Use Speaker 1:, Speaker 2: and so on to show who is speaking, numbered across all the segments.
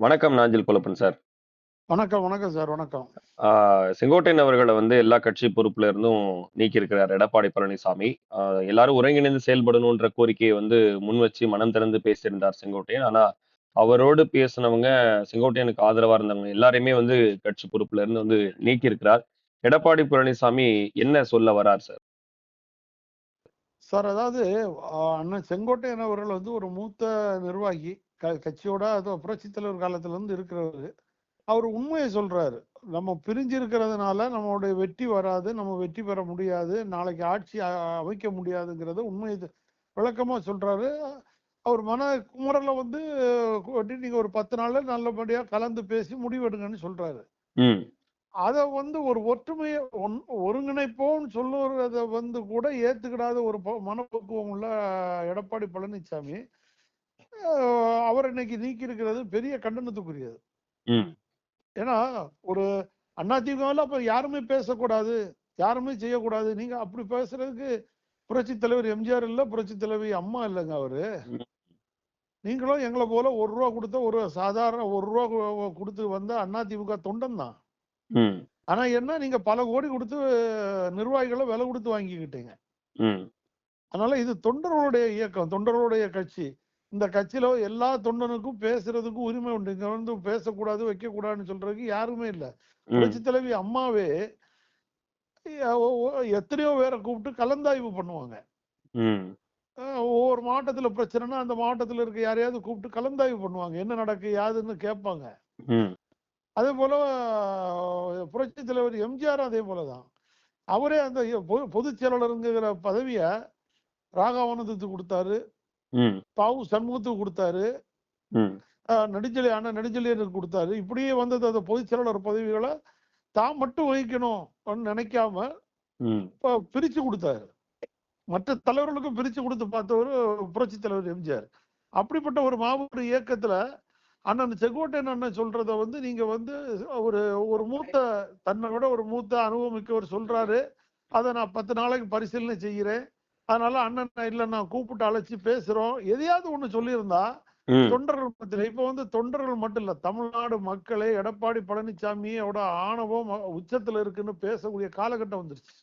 Speaker 1: வணக்கம் நாஞ்சில் குலப்பன் சார்.
Speaker 2: வணக்கம் வணக்கம் சார் வணக்கம்.
Speaker 1: செங்கோட்டையன் அவர்களை வந்து எல்லா கட்சி பொறுப்புல இருந்தும் நீக்கி இருக்கிறார் எடப்பாடி பழனிசாமி. எல்லாரும் ஒருங்கிணைந்து செயல்படணுன்ற கோரிக்கையை வந்து முன் வச்சு மனம் திறந்து பேசியிருந்தார் செங்கோட்டையன். ஆனா அவரோடு பேசினவங்க செங்கோட்டையனுக்கு ஆதரவா இருந்தவங்க எல்லாரையுமே வந்து கட்சி பொறுப்புல இருந்து வந்து நீக்கி இருக்கிறார் எடப்பாடி பழனிசாமி என்ன சொல்ல வரார் சார்?
Speaker 2: சார் அதாவது அண்ணன் செங்கோட்டையன் அவர்கள் வந்து ஒரு மூத்த நிர்வாகி. க கட்சியோட அது புரட்சி தலைவர் காலத்துல இருந்து இருக்கிறவர். அவர் உண்மையை சொல்றாரு. நம்ம பிரிஞ்சு இருக்கிறதுனால நம்மளுடைய வெற்றி வராது நம்ம வெற்றி பெற முடியாது நாளைக்கு ஆட்சி அமைக்க முடியாதுங்கிறத உண்மையை விளக்கமா சொல்றாரு. அவர் மன குமரல வந்து நீங்க ஒரு பத்து நாள்ல நல்லபடியா கலந்து பேசி முடிவெடுங்கன்னு சொல்றாரு. அதை வந்து ஒரு ஒற்றுமையை ஒன் ஒருங்கிணைப்போம்னு சொல்லுறத வந்து கூட ஏத்துக்கிடாத ஒரு மனப்பக்குவம் உள்ள எடப்பாடி பழனிசாமி அவர் இன்னைக்கு நீக்கி இருக்கிறது பெரிய கண்டனத்துக்குரியது. ஏன்னா ஒரு அதிமுகவில் அப்ப யாருமே பேசக்கூடாது யாருமே செய்யக்கூடாது. நீங்க அப்படி பேசுறதுக்கு புரட்சி தலைவர் எம்ஜிஆர் இல்ல புரட்சி தலைவி அம்மா இல்லைங்க அவரு. நீங்களும் எங்களை போல ஒரு ரூபா கொடுத்த ஒரு சாதாரண ஒரு ரூபா கொடுத்து வந்த அதிமுக தொண்டன் தான். ஆனா என்ன நீங்க பல கோடி கொடுத்து நிர்வாகிகளை விலை கொடுத்து வாங்கிக்கிட்டீங்க. அதனால இது தொண்டர்களுடைய இயக்கம் தொண்டர்களுடைய கட்சி. இந்த கட்சியில எல்லா தொண்டனுக்கும் பேசுறதுக்கு உரிமை உண்டு. இங்க வந்து பேசக்கூடாது வைக்க கூடாதுன்னு சொல்றதுக்கு யாருமே இல்ல. புரட்சி தலைவி அம்மாவே எத்தனையோ பேரை கூப்பிட்டு கலந்தாய்வு பண்ணுவாங்க. ஒவ்வொரு மாவட்டத்துல பிரச்சனைனா அந்த மாவட்டத்துல இருக்க யாரையாவது கூப்பிட்டு கலந்தாய்வு பண்ணுவாங்க. என்ன நடக்கு யாதுன்னு கேட்பாங்க. அதே போல புரட்சி தலைவர் எம்ஜிஆர் அதே போலதான். அவரே அந்த பொதுச் செயலாளருங்கிற பதவிய ராகாவானந்தத்துக்கு கொடுத்தாரு. பாவு சண்முகத்துக்கு கொடுத்தாரு. நெடுஞ்செழி அண்ணன் நெடுஞ்செழியனுக்கு கொடுத்தாரு. இப்படியே வந்தது அந்த பொதுச் செயலாளர் பதவிகளை தான் மட்டும் வகிக்கணும் நினைக்காம பிரிச்சு கொடுத்தாரு. மற்ற தலைவர்களுக்கும் பிரிச்சு கொடுத்து பார்த்தவர் புரட்சி தலைவர் எம்ஜிஆர். அப்படிப்பட்ட ஒரு மாபெரும் இயக்கத்துல அண்ணன் செங்கோட்டையன் அண்ணன் சொல்றத வந்து நீங்க வந்து ஒரு ஒரு மூத்த தன்னை விட ஒரு மூத்த அனுபவமிக்கவர் சொல்றாரு. அதை நான் பத்து நாளைக்கு பரிசீலனை செய்கிறேன். அதனால அண்ணன் இல்ல நான் கூப்பிட்டு அழைச்சு பேசுறோம். எதையாவது ஒண்ணு சொல்லியிருந்தா தொண்டர்கள் மத்தியில இப்ப வந்து தொண்டர்கள் மட்டும் இல்ல தமிழ்நாடு மக்களே எடப்பாடி பழனிசாமியோட ஆணவம் உச்சத்துல இருக்குன்னு பேசக்கூடிய காலகட்டம் வந்துருச்சு.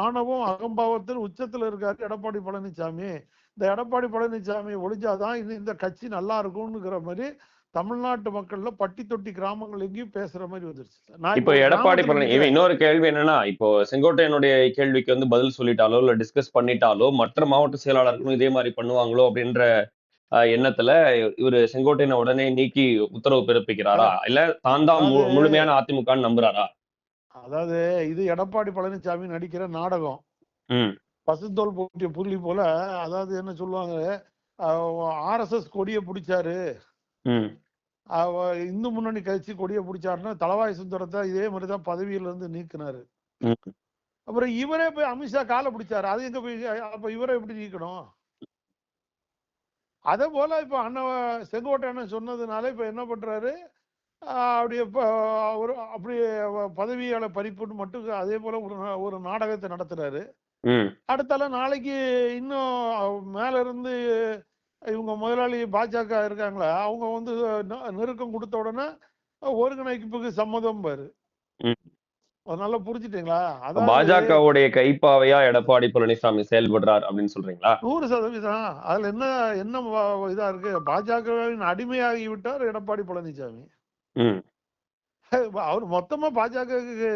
Speaker 2: ஆணவம் அகம்பாவத்தில் உச்சத்துல இருக்காரு எடப்பாடி பழனிசாமி இந்த எடப்பாடி பழனிசாமி ஒழிஞ்சாதான் இது இந்த கட்சி நல்லா இருக்கும்னுங்கிற மாதிரி தமிழ்நாட்டு மக்கள்ல பட்டி தொட்டி கிராமங்கள் எங்கேயும் பேசுற மாதிரி வந்துருச்சு. நான்
Speaker 1: இப்போ எடப்பாடி
Speaker 2: கிராமத்துல
Speaker 1: பழனி
Speaker 2: நிக்கிறேன்.
Speaker 1: இவன் இன்னொரு கேள்வி என்னன்னா இப்போ செங்கோட்டையனுடைய கேள்விக்கு வந்து பதில் சொல்லிட்டாலோ இல்ல டிஸ்கஸ் பண்ணிட்டாலோ மற்ற மாவட்ட செயலாளர்களும் இதே மாதிரி பண்ணுவாங்களோ அப்படின்ற எண்ணத்துல இவரு செங்கோட்டையனை உடனே நீக்கி உத்தரவு பிறப்பிக்கிறாரா? இல்ல தான் தான் முழுமையான அதிமுகன்னு நம்புறாரா?
Speaker 2: அதாவது இது எடப்பாடி பழனிசாமி நடிக்கிற நாடகம்.
Speaker 1: ம்.
Speaker 2: பசுந்தோல் போட்டிய புள்ளி போல அதாவது என்ன சொல்லுவாங்க ஆர்எஸ்எஸ் கொடியை பிடிச்சாரு. இந்து முன்னணி கட்சி கொடியை பிடிச்சாருன்னா தலவாய் சுந்தரத்தை இதே மாதிரி தான் பதவியில இருந்து நீக்கினாரு. அப்புறம் இவரே போய் அமித்ஷா காலை பிடிச்சாரு. அது எங்க போய் அப்ப இவரை எப்படி நீக்கணும்? அதே போல இப்ப அண்ணன் செங்கோட்டை அண்ணன் சொன்னதுனால இப்ப என்ன பண்றாரு? அப்படியே ஒரு அப்படியே பதவியால பறிப்புன்னு மட்டும் அதே போல ஒரு ஒரு நாடகத்தை நடத்துறாரு. அடுத்தால நாளைக்கு இன்னும் மேல இருந்து இவங்க முதலாளி பாஜக இருக்காங்களா? அவங்க வந்து நெருக்கம் கொடுத்த உடனே ஒருங்கிணைப்புக்கு சம்மதம் பாரு. அதனால புரிஞ்சுட்டீங்களா?
Speaker 1: பாஜகவுடைய கைப்பாவையா எடப்பாடி பழனிசாமி செயல்படுறார் அப்படின்னு சொல்றீங்களா?
Speaker 2: நூறு சதவீதம். அதுல என்ன என்ன இதா இருக்கு? பாஜகவின் அடிமையாகி விட்டார் எடப்பாடி பழனிசாமி. அவர் மொத்தமா பாஜகவுக்கு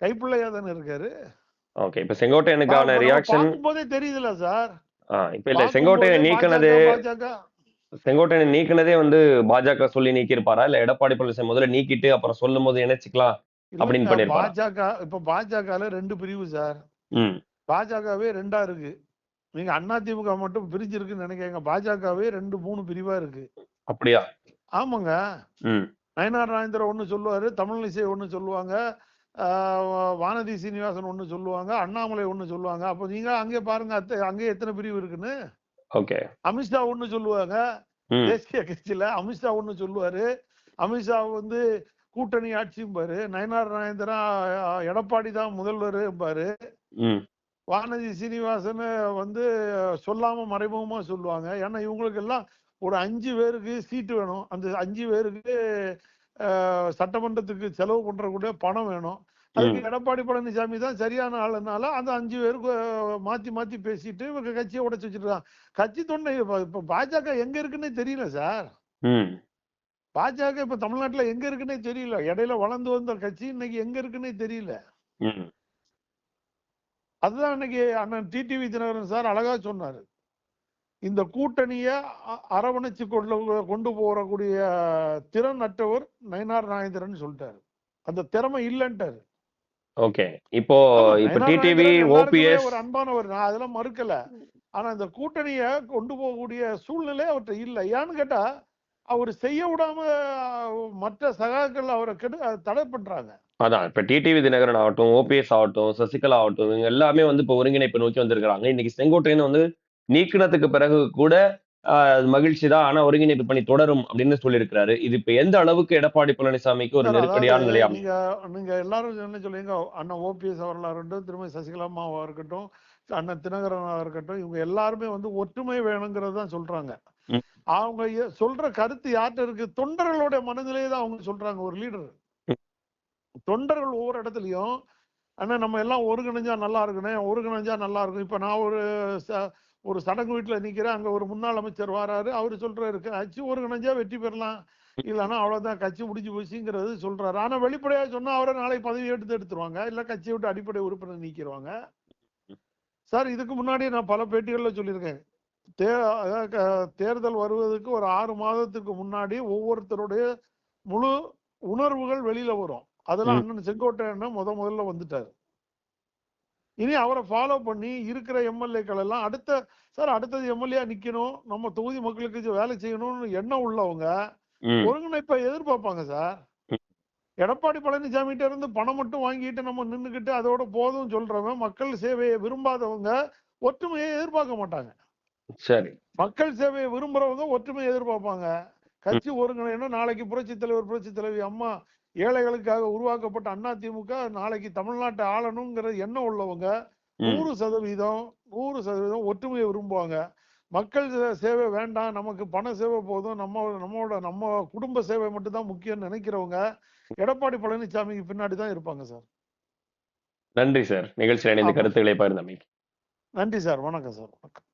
Speaker 2: கைப்பிள்ளையா தானே இருக்காரு.
Speaker 1: ஓகே இப்ப செங்கோட்டையனுக்கான ரியாக்ஷன்
Speaker 2: பார்க்கும்போதே தெரியுதுல சார்.
Speaker 1: இப்ப இல்ல செங்கோட்டையன் நீக்கினதே
Speaker 2: பாஜக.
Speaker 1: செங்கோட்டையன் நீக்கினதே வந்து பாஜக சொல்லி நீக்கியிருப்பாரா? இல்ல எடப்பாடி பழனிசாமி முதல்ல நீக்கிட்டு அப்புறம் சொல்லும் போது இணைச்சிக்கலாம் அப்படின்னு பண்ணிருப்பாரா?
Speaker 2: பாஜக இப்ப பாஜகல ரெண்டு பிரிவு சார். பாஜகவே ரெண்டா இருக்கு. நீங்க அதிமுக மட்டும் பிரிஞ்சு இருக்குன்னு நினைக்கிறீங்க பாஜகவே ரெண்டு மூணு பிரிவா இருக்கு.
Speaker 1: அப்படியா?
Speaker 2: ஆமாங்க. நயனார் நாயந்திரன் ஒண்ணு சொல்லுவாரு தமிழிசை ஒண்ணு சொல்லுவாங்க. வானதி சீனிவாசன் ஒண்ணு சொல்லுவாங்க அண்ணாமலை ஒண்ணு சொல்லுவாங்க. அப்ப நீங்க அங்கே பாருங்க அத்த- அங்கே எத்தனை பிரிவு இருக்குன்னு.
Speaker 1: ஓகே.
Speaker 2: அமித்ஷா ஒண்ணு சொல்லுவாங்க. தேசிய கட்சியில அமித்ஷா ஒண்ணு சொல்லுவாரு. அமித்ஷா வந்து கூட்டணி ஆட்சியும் பாரு. நயனார் நாயந்திரன் அஹ், எடப்பாடி தான் முதல்வர் பாரு. வானதி சீனிவாசன் வந்து சொல்லாம மறைமுகமா சொல்லுவாங்க. ஏன்னா இவங்களுக்கு எல்லாம் ஒரு அஞ்சு பேருக்கு சீட்டு வேணும். அந்த அஞ்சு பேருக்கு சட்டமன்றத்துக்கு செலவு பண்றக்கூடிய பணம் வேணும். அதுக்கு எடப்பாடி பழனிசாமி தான் சரியான ஆளுனால அந்த அஞ்சு பேருக்கு மாத்தி மாத்தி பேசிட்டு இவங்க கட்சியை உடைச்சு வச்சிருக்காங்க. கட்சி தொண்டை இப்ப பாஜக எங்க இருக்குன்னே தெரியல சார். பாஜக இப்ப தமிழ்நாட்டுல எங்க இருக்குன்னே தெரியல. இடையில வளர்ந்து வந்த கட்சி இன்னைக்கு எங்க இருக்குன்னே தெரியல. அதுதான் இன்னைக்கு அண்ணன் டிடிவி தினகரன் சார் அழகா சொன்னாரு. இந்த கூட்டணிய அரவணைச்சு கொண்டு கொண்டு போறக்கூடிய திறன் அற்றவர் நயனார் நாகேந்திரன் சொல்லிட்டாரு. அந்த திறமை இல்லைன்ட்டாரு.
Speaker 1: ஓகே. இப்போ இப்ப டிடிவி ஓபிஎஸ்
Speaker 2: ஒரு அன்பானவர். நான் அதெல்லாம் மறுக்கல. ஆனா இந்த கூட்டணிய கொண்டு போகக்கூடிய சூழ்நிலை அவர்கிட்ட இல்ல. ஏன்னு கேட்டா அவர் செய்ய விடாம மற்ற சகாக்கள் அவரை கெடு தடை பண்றாங்க.
Speaker 1: அதான். இப்ப டிடிவி தினகரன் ஆகட்டும் ஓபிஎஸ் ஆகட்டும் சசிகலா ஆகட்டும் இவங்க எல்லாமே வந்து இப்ப ஒருங்கிணைப்பு நோக்கி வந்திருக்காங்க இன்னைக்கு செங்கோட்டையன் வந்து நீக்கினதுக்கு பிறகு கூட மகிழ்ச்சி தான். ஆனா ஒருங்கிணைப்பு பணி தொடரும் அப்படின்னு சொல்லியிருக்கிறாரு. இது இப்ப எந்த அளவுக்கு எடப்பாடி பழனிசாமிக்கு ஒரு நெருக்கடியான நிலையாகும்
Speaker 2: நீங்க நீங்க எல்லாரும் என்ன சொல்லுவீங்க. அண்ணன் ஓபிஎஸ் அவர்களா இருக்கட்டும் திருமதி சசிகலா அம்மாவா இருக்கட்டும் அண்ணன் தினகரனா இருக்கட்டும் இவங்க எல்லாருமே வந்து ஒற்றுமை வேணுங்கிறது தான் சொல்றாங்க. அவங்க சொல்ற கருத்து யார்கிட்ட இருக்கு? தொண்டர்களுடைய மனநிலையை தான் அவங்க சொல்றாங்க ஒரு லீடர். தொண்டர்கள் ஒவ்வொரு இடத்துலயும் அண்ணா நம்ம எல்லாம் ஒருங்கிணைஞ்சா நல்லா இருக்கணும் ஒருங்கிணைஞ்சா நல்லா இருக்கும் இப்ப நான் ஒரு ஒரு சடங்கு வீட்டுல நிக்கிறேன் அங்க ஒரு முன்னாள் அமைச்சர் வராரு அவரு சொல்றாரு கட்சி ஒருங்கிணைஞ்சா வெற்றி பெறலாம். இல்லைன்னா அவ்வளவுதான் கட்சி முடிஞ்சு போச்சுங்கிறது சொல்றாரு. ஆனா வெளிப்படையா சொன்னா அவரை நாளைக்கு பதவி எடுத்து எடுத்துருவாங்க. இல்ல கட்சியை விட்டு அடிப்படை உறுப்பினர் நீக்கிடுவாங்க சார் இதுக்கு முன்னாடி நான் பல பேட்டிகள்ல சொல்லியிருக்கேன். தே தேர்தல் வருவதற்கு ஒரு ஆறு மாதத்துக்கு முன்னாடி ஒவ்வொருத்தருடைய முழு உணர்வுகள் வெளியில வரும். அதெல்லாம். அண்ணன் செங்கோட்டையன் முத முதல்ல வந்துட்டாரு. இனி அவரை ஃபாலோ பண்ணி இருக்கிற எம்எல்ஏக்கள் எல்லாம் அடுத்த சார் அடுத்தது எம்எல்ஏ நிக்கணும் நம்ம தொகுதி மக்களுக்கு வேலை செய்யணும்னு எண்ணம் உள்ளவங்க ஒருங்கிணைப்பை எதிர்பார்ப்பாங்க சார். எடப்பாடி பழனிசாமிகிட்ட இருந்து பணம் மட்டும் வாங்கிட்டு நம்ம நின்னுக்கிட்டு அதோட போதும் சொல்றவன் மக்கள் சேவையை விரும்பாதவங்க ஒற்றுமையை எதிர்பார்க்க மாட்டாங்க.
Speaker 1: சரி.
Speaker 2: மக்கள் சேவையை விரும்புறவங்க ஒற்றுமையை எதிர்பார்ப்பாங்க. கட்சி ஒருங்கிணைனா நாளைக்கு புரட்சி தலைவர் புரட்சி தலைவி அம்மா ஏழைகளுக்காக உருவாக்கப்பட்ட அண்ணா திமுக நாளைக்கு தமிழ்நாட்டை ஆளணுங்கிற எண்ணம் உள்ளவங்க. நூறு சதவீதம் நூறு சதவீதம் ஒற்றுமையை விரும்புவாங்க. மக்கள் சேவை வேண்டாம் நமக்கு பண சேவை போதும் நம்ம நம்மளோட நம்ம குடும்ப சேவை மட்டும் தான் முக்கியம்னு நினைக்கிறவங்க எடப்பாடி பழனிசாமிக்கு பின்னாடி தான் இருப்பாங்க சார்.
Speaker 1: நன்றி சார். நிகழ்ச்சியில் இணைந்து. கருத்துக்களை பகிர்ந்தமைக்கு.
Speaker 2: நன்றி சார். வணக்கம் சார். வணக்கம்.